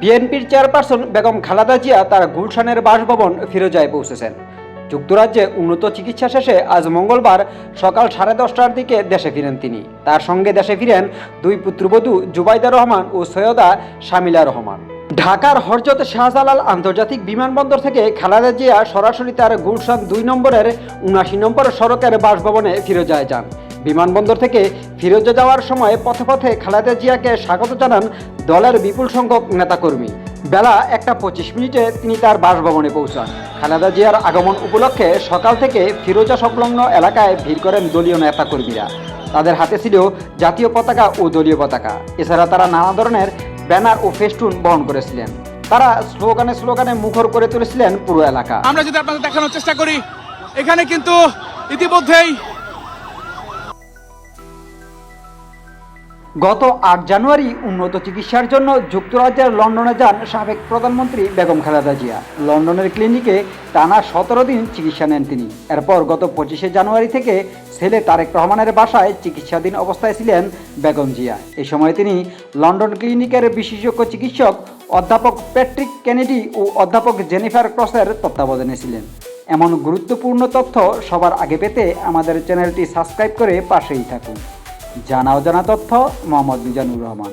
বিএনপির চেয়ারপারসন বেগম খালাদা জিয়া তার গুলশানের বাসভবন ফিরোজায় পৌঁছেছেন। যুক্তরাজ্যে উন্নত চিকিৎসা শেষে আজ মঙ্গলবার সকাল সাড়ে দশটার দিকে দেশে ফিরেন তিনি। তার সঙ্গে দেশে ফিরেন দুই পুত্রবধূ জুবাইদা রহমান ও সৈয়দা শামিলা রহমান। ঢাকার হরজত শাহজালাল আন্তর্জাতিক বিমানবন্দর থেকে খালেদা জিয়া সরাসরি তার গুলশান দুই নম্বরের উনাশি নম্বর সড়কের বাসভবনে ফিরোজায় যান। বিমানবন্দর থেকে ফিরোজা যাওয়ার সময় পথে পথে খালেদা জিয়াকে স্বাগত জানান দলের বিপুল সংখ্যক নেতাকর্মী। বেলা একটা পঁচিশ মিনিটে তিনি তার বাসভবনে পৌঁছান। খালেদা জিয়ার আগমন উপলক্ষে সকাল থেকে ফিরোজা সংলগ্ন এলাকায় ভিড় করেন দলীয় নেতাকর্মীরা। তাদের হাতে ছিল জাতীয় পতাকা ও দলীয় পতাকা। এছাড়া তারা নানা ধরনের ব্যানার ও ফেস্টুন বহন করেছিলেন। তারা স্লোগানে স্লোগানে মুখর করে তুলেছিলেন পুরো এলাকা। আমরা যদি আপনাদের দেখানোর চেষ্টা করি, এখানে কিন্তু ইতিমধ্যেই গত আট জানুয়ারি উন্নত চিকিৎসার জন্য যুক্তরাজ্যের লন্ডনে যান সাবেক প্রধানমন্ত্রী বেগম খালেদা জিয়া। লন্ডনের ক্লিনিকে টানা সতেরো দিন চিকিৎসা নেন তিনি। এরপর গত পঁচিশে জানুয়ারি থেকে ছেলে তারেক রহমানের বাসায় চিকিৎসাধীন অবস্থায় ছিলেন বেগম জিয়া। এ সময় তিনি লন্ডন ক্লিনিকের বিশেষজ্ঞ চিকিৎসক অধ্যাপক প্যাট্রিক কেনেডি ও অধ্যাপক জেনিফার ক্রসের তত্ত্বাবধানে ছিলেন। এমন গুরুত্বপূর্ণ তথ্য সবার আগে পেতে আমাদের চ্যানেলটি সাবস্ক্রাইব করে পাশেই থাকুন। জানা অজানা তথ্য মোহাম্মদ মিজানুর রহমান।